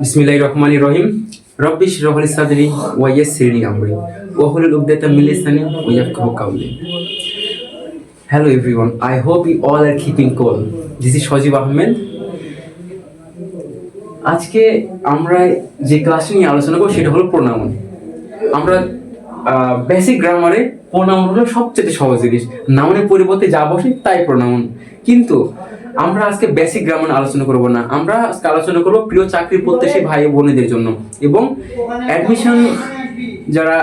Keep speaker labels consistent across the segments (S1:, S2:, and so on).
S1: বিসমিল্লাহির রহমানির রহিম। রব্বিশ রহলি সাদরি ওয়া ইয়াসসিরলি আমরি। ওয়া হুলুল উকদাতাম মিন লিসানি ওয়া ইয়াফকাহু কাওলি। Hello everyone I hope you all are keeping cool this is Sajib Ahmed আজকে আমরা যে ক্লাসটি নিয়ে আলোচনা করব, সেটা হলো প্রোনাউন আমরা বেসিক গ্রামারে প্রোনাউন হলো সবচেয়ে সহজ জিনিস। নাউনের পরিবর্তে যা বসে তাই প্রোনাউন কিন্তু আমরা আজকে বেসিক গ্রামার আলোচনা করব না। আমরা আজকে আলোচনা করব প্রিয় চাকরি প্রত্যাশী ভাই বোনেদের জন্য এবং অ্যাডমিশন যারা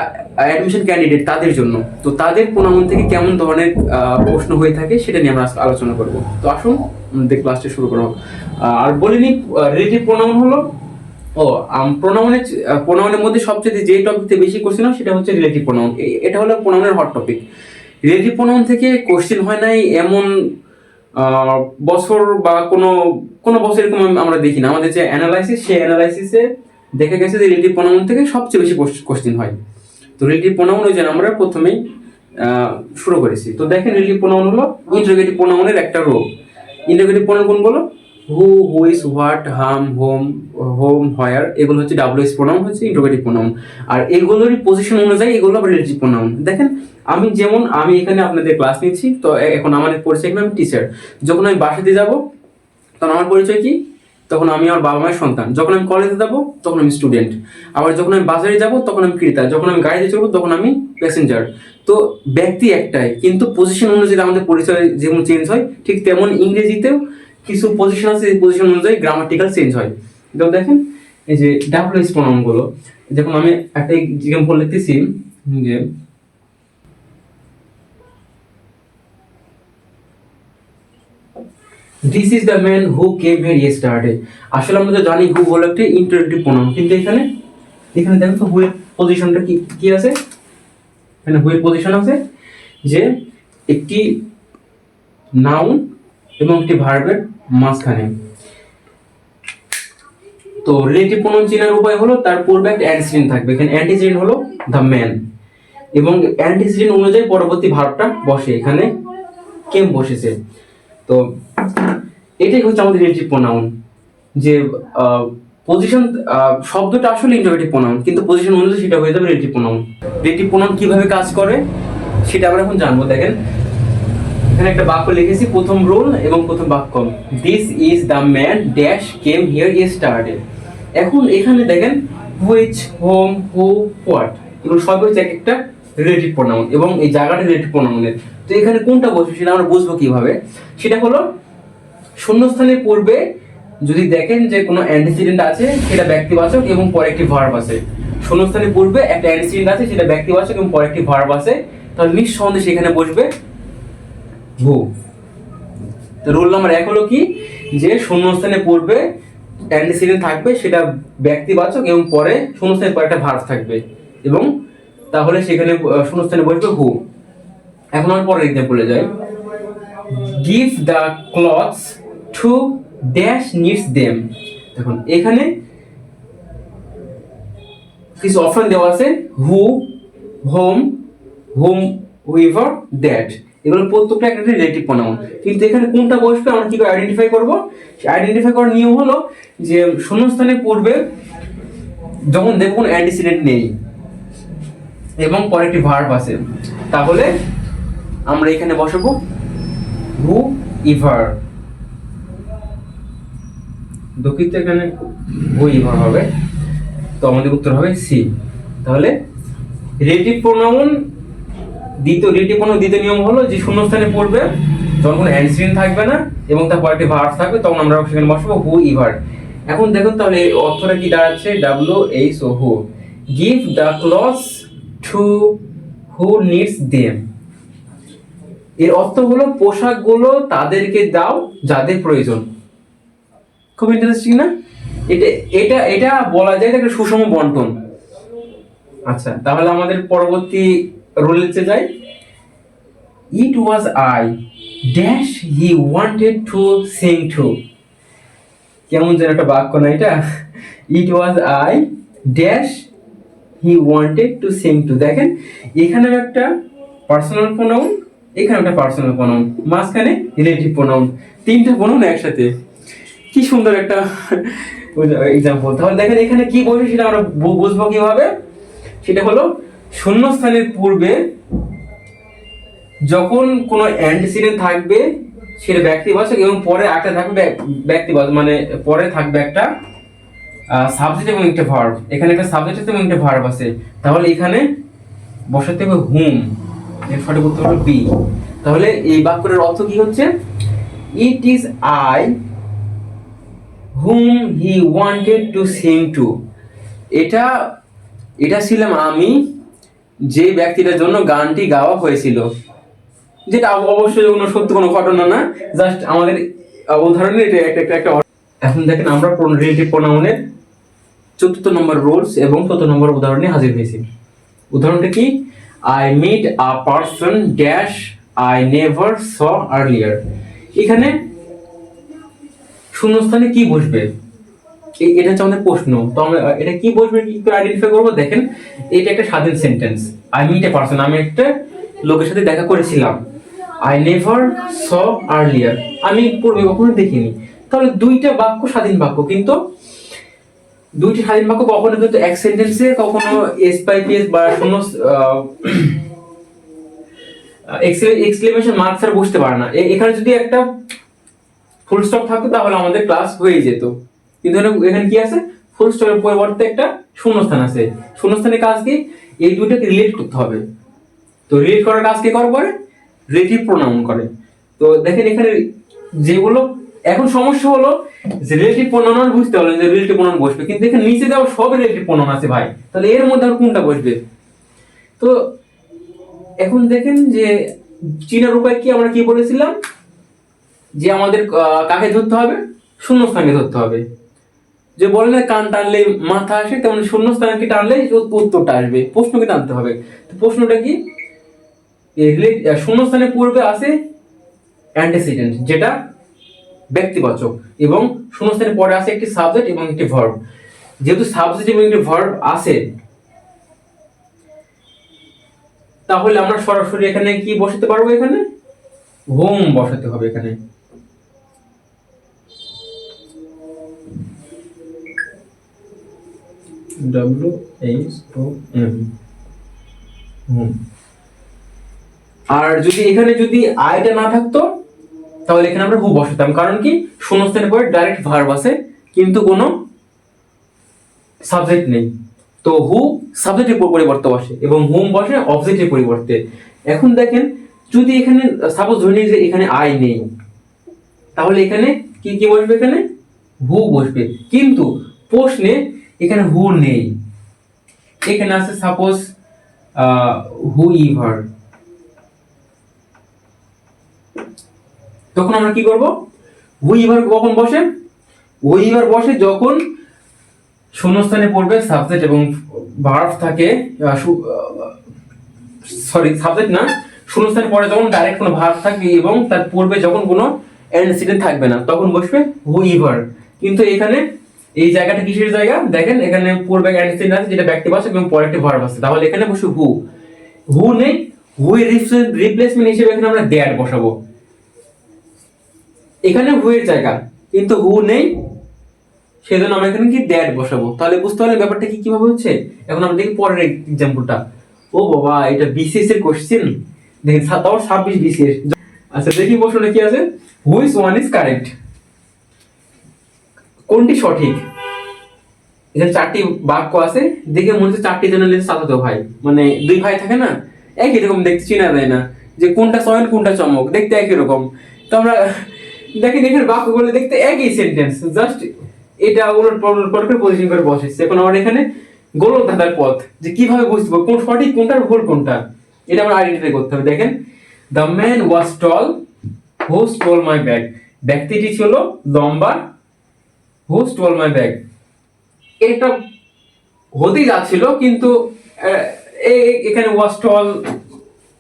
S1: অ্যাডমিশন ক্যান্ডিডেট তাদের জন্য। তো তাদের প্রোনাউন থেকে কেমন ধরনের প্রশ্ন হয়ে থাকে সেটা নিয়ে আমরা আজকে আলোচনা করব। তো আসুন আমাদের ক্লাসটা শুরু করো আর বলিনি রিলেটিভ প্রোনাউন হলো? ও প্রোনাউনের প্রোনাউনের মধ্যে সবচেয়ে যে টপিকতে বেশি কোশ্চেন হয় সেটা হচ্ছে রিলেটিভ প্রোনাউন এটা হলো প্রোনাউনের হট টপিক রিলেটিভ প্রোনাউন থেকে কোশ্চেন হয় নাই এমন বছর বা কোনো কোনো বছর এরকম আমরা দেখি না। আমাদের যে অ্যানালাইসিস সেই অ্যানালাইসিসে দেখা গেছে যে রিলেটিভ প্রোনাউন থেকে সবচেয়ে বেশি কোশ্চেন হয়। তো রিলেটিভ প্রোনাউন ওই যে আমরা প্রথমেই শুরু করেছি। তো দেখেন রিলেটিভ প্রোনাউন হলো ইন্টারোগেটিভ প্রোনাউনের একটা রূপ ইন্টারোগেটিভ প্রোনাউন কোনগুলো হু হুইস হোয়াট হাম হোম হোম হয়ার এগুলো হচ্ছে ডাব্লিউএস প্রোনাউন হচ্ছে ইন্টারোগেটিভ প্রোনাউন আর এগুলোরই পজিশন অনুযায়ী এগুলো আবার রিলেটিভ প্রোনাউন দেখেন, আমি যেমন, আমি এখানে আপনাদের ক্লাস নিচ্ছি, তো এখন আমার পরিচয় আমি টিচার যখন আমি বাসাতে যাব, তখন আমার পরিচয় কি? তখন আমি আমার বাবা মায়ের সন্তান। যখন আমি কলেজে যাব, তখন আমি স্টুডেন্ট আবার যখন আমি বাজারে যাব, তখন আমি ক্রেতা। যখন আমি গাড়িতে চড়বো, তখন আমি প্যাসেঞ্জার তো ব্যক্তি একটাই, কিন্তু পজিশন অনুযায়ী আমাদের পরিচয় যেমন চেঞ্জ হয়, ঠিক তেমন ইংরেজিতেও কিছু পজিশন আছে, এই পজিশন অনুযায়ী গ্রামাটিক্যাল চেঞ্জ হয়। তো দেখেন, এই যে ডাব্লিউএস প্রণামগুলো যখন আমি একটা এক্সাম্পল লিখতেছি যে this is the man who came here yesterday আসলে আমরা তো জানি হু হলো একটা ইন্টারেক্টিভ প্রোনাউন কিন্তু এখানে এখানে দেখেন তো হুয়ের পজিশনটা কি কি আছে? এখানে হুয়ের পজিশন আছে? যে একটি নাউন এবং একটি ভার্বের মাঝখানে। তো রিলেটিভ প্রোনাউন চেনার উপায় হলো তার পূর্বে একটা অ্যান্টিসিডেন্ট থাকবে। এখানে অ্যান্টিসিডেন্ট হলো দ্য ম্যান এবং অ্যান্টিসিডেন্ট অনুযায়ী পরবর্তী ভার্বটা বসে। এখানে কেম বসেছে। তো এটাই হচ্ছে আমাদের রিলেটিভ প্রোনাউন যে পজিশন শব্দটা আসলে ইন্টারোগেটিভ প্রোনাউন কিন্তু পজিশন অনুযায়ী সেটা হয়ে যাবে রিলেটিভ প্রোনাউন রিলেটিভ প্রোনাউন কীভাবে কাজ করে, সেটা আমরা এখন জানব। দেখেন এখানে একটা বাক্য লিখেছি, প্রথম রুল এবং প্রথম বাক্য। This is the man dash came here yesterday এখন এখানে দেখেন হুইচ হোম হু হোয়াট এগুলো সব হচ্ছে এক একটা রিলেটিভ প্রোনাউন এবং এই জায়গাটা রিলেটিভ প্রোনাউনের তো এখানে কোনটা বসবে সেটা আমরা বুঝব কীভাবে? সেটা হলো, শূন্যস্থানের পূর্বে যদি দেখেন যে কোনো অ্যান্টিসিডেন্ট আছে, সেটা ব্যক্তিবাচক এবং পরে একটি ভার্ব আছে। শূন্যস্থানের পূর্বে একটা অ্যান্টিসিডেন্ট আছে, সেটা ব্যক্তিবাচক এবং পরে একটি ভার্ব আছে। তাহলে নিঃসন্দেহে সেখানে বসবে ভু। রোল নাম্বার এক হলো কি? যে শূন্যস্থানের পূর্বে অ্যান্টিসিডেন্ট থাকবে, সেটা ব্যক্তিবাচক এবং পরে শূন্যস্থানের পরে একটা ভার্ব থাকবে। এবং তাহলে সেখানে শূন্যস্থানে বসবে হু এখন আমার পরের দিকে এক্সাম্পলে যাই। Give the clothes to dash needs them দেখুন, এখানে কিছু অপশন দেওয়া আছে who whom whom whoever that এগুলো প্রত্যেকটা একটা রিলেটিভ প্রোনাউন কিন্তু এখানে কোনটা বসবে আমরা কি করে আইডেন্টিফাই করব? আইডেন্টিফাই করার নিয়ম হলো যে শূন্যস্থানের পূর্বে যখন দেখব কোনো অ্যান্টিসিডেন্ট নেই এবং পরে একটি ভার্ব আছে, তাহলে আমরা এখানে বসাবো হু ইভার দুঃখিত, এখানে হু ইভার হবে। তো আমাদের উত্তর হবে সি তাহলে রিলেটিভ প্রোনাউন দ্বিতীয় রিলেটিভ প্রোনাউন দ্বিতীয় নিয়ম হলো যে শূন্যস্থানে পড়বে যখন কোনো অ্যান্টিসিডেন্ট থাকবে না এবং তার পরে একটি ভার্ব থাকবে, তখন আমরা সেখানে বসাবো হু ইভার এখন দেখুন তাহলে এই অর্থটা কি দাঁড়াচ্ছে? W H O who give the clothes to who needs them এর অর্থ হলো পোশাকগুলো তাদেরকে দাও যাদের প্রয়োজন। খুব ইন্টারেস্টিং না? এটা এটা এটা বলা যায় একটা সুষম বন্টন। আচ্ছা তাহলে আমাদের পরবর্তী রুলেতে যাই। It was I dash he wanted to sing to কেমন যেন একটা বাক্য না এটা? It was I dash he wanted to sing to দেখেন এখানে একটা পার্সোনাল প্রোনাউন এখানে একটা পার্সোনাল প্রোনাউন মাঝখানে রিলেটিভ প্রোনাউন তিনটা প্রোনাউন একসাথে। কি সুন্দর একটা এক্সাম্পল তাহলে দেখেন এখানে কি বলছে সেটা আমরা বুঝব কীভাবে? সেটা হলো শূন্যস্থানের পূর্বে যখন কোনো অ্যান্টিসিডেন্ট থাকবে, সেটা ব্যক্তিবাচক এবং পরে একটা থাকবে ব্যক- ব্যক্তিবাচক মানে পরে থাকবে একটা সাবজেক্ট এবং একটা ভার্ব এখানে একটা সাবজেক্ট আছে এবং একটা ভার্ব আছে। তাহলে এখানে বসাতে হবে হুম এর সঠিক উত্তর হলো বি তাহলে এই বাক্যের অর্থ কি হচ্ছে? It is I whom he wanted to sing to এটা এটা ছিলাম আমি যে ব্যক্তিটার জন্য গানটি গাওয়া হয়েছিল যেটা অবশ্যই কোনো সত্য কোনো ঘটনা না জাস্ট আমাদের আহ, এটা একটা একটা একটা এখন দেখেন আমরা রিলেটিভ চতুর্থ নম্বর রুলস এবং চতুর্থ নম্বর উদাহরণে হাজির হয়েছি। উদাহরণটা কি? I meet a person dash I never saw earlier এখানে শূন্যস্থানে কি বসবে? এটা হচ্ছে আমাদের প্রশ্ন। তো আমরা এটা কি বসবে, কি আইডেন্টিফাই করব? দেখেন এটা একটা স্বাধীন sentence I meet a person আমি একটা লোকের সাথে দেখা করেছিলাম। আই নেভার স আর্লিয়ার আমি পূর্বে কখনো দেখিনি। তাহলে দুইটা বাক্য স্বাধীন বাক্য, কিন্তু দুইটি স্বাধীন বাক্য কখনো কিন্তু এক সেন্টেন্সে কখনো এস বাই পিএস বা শূন্য এক্সক্লেমেশন মার্কস আর বুঝতে পারে না। এখানে যদি একটা ফুল স্টপ থাকতো তাহলে আমাদের ক্লাস হয়ে যেত। কিন্তু এখানে- কি আছে? ফুল স্টপের পরিবর্তে একটা শূন্যস্থান আছে। শূন্যস্থানের কাজ কি? এই দুইটাকে রিলেট করতে হবে। তো রিলেট করার কাজ কে করে পরে? রিলেটিভ প্রোনাউন করে। তো দেখেন এখানে যেগুলো, এখন সমস্যা হলো যে রিলেটিভ প্রোনাউন বুঝতে পারলেন যে রিলেটিভ প্রোনাউন বসবে। কিন্তু এখানে নিচে দেওয়া সব রিলেটিভ প্রোনাউন আছে ভাই। তাহলে এর মধ্যে আর কোনটা বসবে? তো এখন দেখেন যে চীনের উপায় কি আমরা কি বলেছিলাম? যে আমাদের কাকে ধরতে হবে? শূন্যস্থানকে ধরতে হবে। যে বলে না, কান টানলে মাথা আসে, তেমন শূন্যস্থানকে টানলে উত্তরটা আসবে। প্রশ্নকে টানতে হবে? তো প্রশ্নটা কি? শূন্যস্থানের পূর্বে আসে অ্যান্টিসিডেন্ট যেটা ব্যক্তিবাচক, এবং শূন্যস্থানের পরে আসে একটি সাবজেক্ট এবং একটি ভার্ব যেহেতু সাবজেক্ট এবং একটি ভার্ব আছে, তাহলে আমরা সরাসরি এখানে কি বসাতে পারব এখানে? হোম বসাতে হবে এখানে। W H O M whom আর যদি এখানে যদি আইটা না থাকতো, তাহলে এখানে আমরা হু বসাতাম। কারণ কি? শূন্যস্থানের পরে ডাইরেক্ট ভার্ব আছে, কিন্তু কোনো সাবজেক্ট নেই। তো হু সাবজেক্টের পরিবর্তে বসে এবং হুম বসে অবজেক্টের পরিবর্তে। এখন দেখেন, যদি এখানে সাপোজ ধরে নিই যে এখানে আই নেই, তাহলে এখানে কি কি বসবে এখানে? হু বসবে। কিন্তু প্রশ্নে এখানে হু নেই। এখানে আছে সাপোজ হু ইভার তখন আমরা কি করব? হু ইভার কখন বসে? হু ইভার বসে যখন শূন্যস্থানে পড়বে সাবজেক্ট এবং ভার্ব থাকে সরি সাবজেক্ট না, শূন্যস্থানে পরে যখন ডাইরেক্ট কোনো ভার্ব থাকবে এবং তার পূর্বে যখন কোনো অ্যান্টিসিডেন্ট থাকবে না, তখন বসবে হু ইভার কিন্তু এখানে এই জায়গাটা কিসের জায়গা? দেখেন, এখানে পূর্বে অ্যান্টিসিডেন্ট আছে, যেটা ব্যক্তিবাচক এবং পরে একটি ভার্ব আছে তাহলে এখানে বসে হু হু নেই? হু এর রিপ্লেসমেন্ট হিসেবে এখানে আমরা দেয়ার বসাবো। এখানে হু এর জায়গা, কিন্তু হু নেই, সেজন্য আমরা এখানে কি দ্যাট বসাবো? তাহলে বুঝতে পারলে ব্যাপারটা কি কীভাবে হচ্ছে? এখন আমরা দেখি পরের এক্সাম্পলটা ও বাবা, এটা বিসিএস এর কোশ্চেন দেখেন তাও ছাব্বিশ বিসিএস আচ্ছা দেখি প্রশ্নটা কি আছে? হুইচ ওয়ান ইজ কারেক্ট কোনটি সঠিক? এখানে চারটি বাক্য আছে। দেখে মনে হচ্ছে চারটি জনের চাচাতো ভাই মানে দুই ভাই থাকে না, একই রকম দেখতে, চিনা যায় না। যে কোনটা সয়ন কোনটা চমক, দেখতে একই রকম। তো আমরা দেখেন এখানে বাক্যগুলো দেখতে একই সেন্টেন্স জাস্ট এটা ওলট পালট করে পজিশন করে বসেছে। এখন আমার এখানে গোলক ধাঁধার পথ, যে কীভাবে বুঝব, কোন সঠিক কোনটা ভুল, কোনটা? এটা আমরা আইডেন্টিফাই করতে হবে। দেখেন the man was tall who stole my bag ব্যক্তিটি ছিল লম্বা হু স্টোল মাই ব্যাগ এটা হতেই যাচ্ছিল, কিন্তু এখানে ওয়াজ টল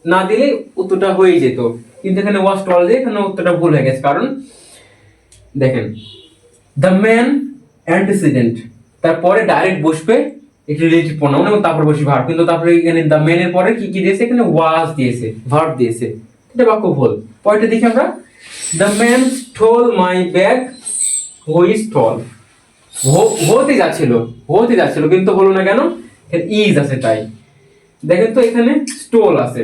S1: না দিলে উত্তরটা হয়ে যেত। কিন্তু এখানে ওয়াজ টল দিয়ে এখানে উত্তরটা ভুল হয়ে গেছে, কারণ, দেখেন দ্য ম্যান অ্যান্টিসিডেন্ট তারপরে ডাইরেক্ট বসবে একটি রিলেটিভ প্রোনাউন মানে তারপর বসবে ভার্ব কিন্তু তারপরে এখানে দ্য ম্যানের পরে কি কি দিয়েছে? এখানে ওয়াজ দিয়েছে ভার্ব দিয়েছে। এটা বাক্য ভুল। পরেরটা দেখি আমরা। The man stole my bag who is tall হো- হতে যাচ্ছিল হতে যাচ্ছিল, কিন্তু হলো না কেন? ইজ আছে তাই। দেখেন তো এখানে স্টোল আছে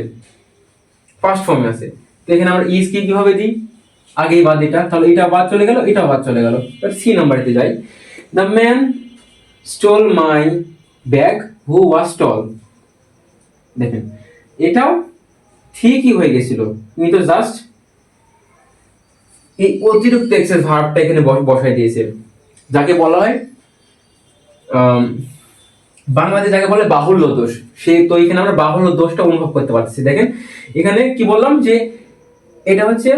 S1: ফার্স্ট ফর্মে আছে। তো এখানে আমরা ইজ কি কীভাবে দিই? আগেই বাদ এটা তাহলে এটা বাদ চলে গেল এটা বাদ চলে গেল। সি নাম্বারেতে যাই। The man stole my bag who was tall দেখেন, এটাও ঠিকই হয়ে গেছিল। তো জাস্ট এই অতিরিক্ত এক্সেস ভার্বটা এখানে বস- বসাই দিয়েছে। যাকে বলা হয় বাংলাতে যাকে বলে বাহুল্য দোষ, সে তো এখানে আমরা বাহুল্য দোষটা অনুভব করতে পারতেছি। দেখেন, এখানে কি বললাম যে এটা হচ্ছে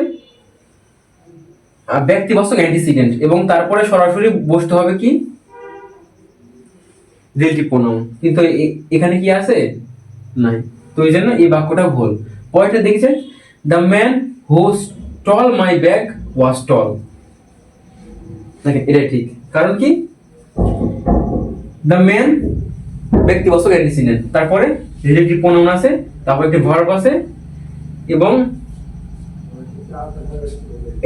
S1: ব্যক্তিবাচক অ্যান্টিসিডেন্ট এবং তারপরে সরাসরি বসতে হবে কি? রিলেটিভ প্রোনাউন কিন্তু এখানে কি আছে? নাই। তো এই জন্য এই বাক্যটা ভুল। পয়েন্টটা দেখছেন the man who stole my bag was tall দেখেন, এটা ঠিক। কারণ কি? দ্য ম্যান ব্যক্তিবাচক অ্যান্টিসিডেন্ট তারপরে রিলেটিভ প্রোনাউন আছে, তারপর একটি ভার্ব আছে, এবং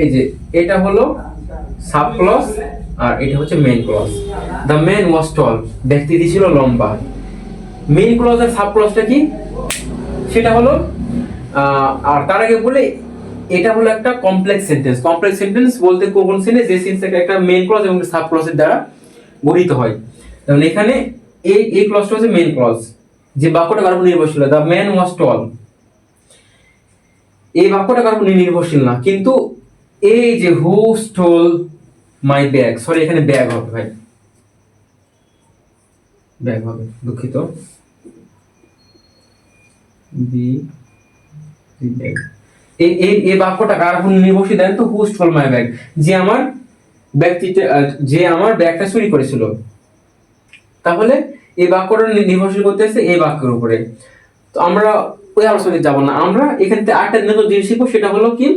S1: এই যে এটা হলো সাব ক্লস আর এটা হচ্ছে main clause the man was tall ব্যক্তিটি ছিল লম্বা। মেইন ক্লস আর সাব ক্লসটা কি? সেটা হলো আর তার আগে বলে এটা হলো একটা কমপ্লেক্স সেন্টেন্স কমপ্লেক্স সেন্টেন্স বলতে কোন সেন্টেন্স যে সেন্টেন্স একটা মেইন ক্লস এবং সাব ক্লসের দ্বারা গঠিত হয়। যেমন এখানে এই এই ক্লসটা হচ্ছে মেইন ক্লস যে বাক্যটা কার উপর নির্ভরশীল দ্য ম্যান ওয়াজ টল এই বাক্যটা কার উপর নির্ভরশীল না, কিন্তু এই যে who stole my bag sorry এখানে ব্যাগ হবে, ভাই। ব্যাগ হবে, দুঃখিত। বি ব্যাগ এই এই এই বাক্যটা কার উপর নির্ভরশীল? দেন তো হু স্টোল মাই ব্যাগ যে আমার ব্যক্তিটা আহ, যে আমার ব্যাগটা চুরি করেছিল। তাহলে এই বাক্যটা নির্ভরশীল করতেছে এই বাক্যের উপরে। তো আমরা ওই আলোচনায় যাব না। আমরা এখান থেকে আরেকটা নতুন জিনিস শিখব সেটা হলো কি?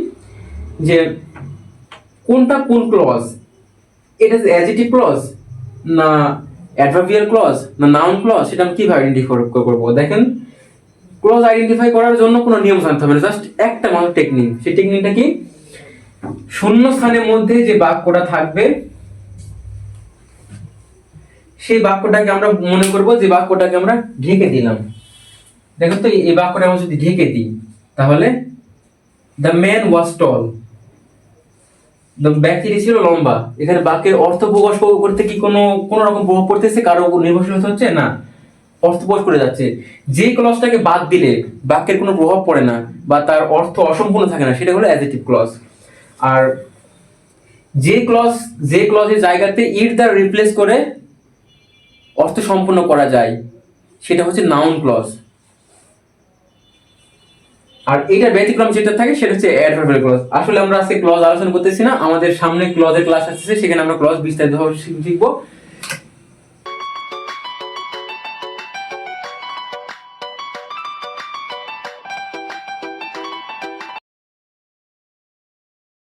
S1: যে কোনটা কোন ক্লজ এটা অ্যাজিটিভ ক্লজ না অ্যাডভার্বিয়াল ক্লজ না নাউন ক্লজ সেটা আমি কীভাবে আইডেন্টিফাই করব? দেখেন ক্লজ আইডেন্টিফাই করার জন্য কোনো নিয়ম জানতে হবে না। জাস্ট একটা মাত্র টেকনিক সেই টেকনিকটা কি? শূন্য স্থানের মধ্যে যে বাক্যটা থাকবে, সেই বাক্যটাকে আমরা মনে করব যে বাক্যটাকে আমরা ঢেকে দিলাম। দেখো তো, এই বাক্যটা আমরা যদি ঢেকে দিই, তাহলে দ্য ম্যান ওয়াজ টল ব্যক্তিটি ছিল লম্বা। এখানে বাক্যের অর্থ প্রকাশ করতে কি কোনো কোনো রকম প্রভাব পড়তেছে? কারও উপর নির্ভরশীল হচ্ছে? না। অর্থ প্রকাশ করে যাচ্ছে। যে ক্লজটাকে বাদ দিলে বাক্যের কোনো প্রভাব পড়ে না বা তার অর্থ অসম্পূর্ণ থাকে না, সেটা হলো অ্যাজেটিভ ক্লজ আর যে ক্লজ যে ক্লজের জায়গাতে ইট দ্বারা রিপ্লেস করে অর্থ সম্পূর্ণ করা যায়, সেটা হচ্ছে নাউন ক্লজ আর এটা ব্যতিক্রম যেটা থাকে, সেটা হচ্ছে অ্যাডভার্বিয়াল ক্লজ আসলে আমরা আজকে ক্লজ আলোচনা করতেছি না, আমাদের সামনে ক্লজের ক্লাস আসছে সেখানে আমরা ক্লজ বিস্তারিতভাবে শিখ- শিখব।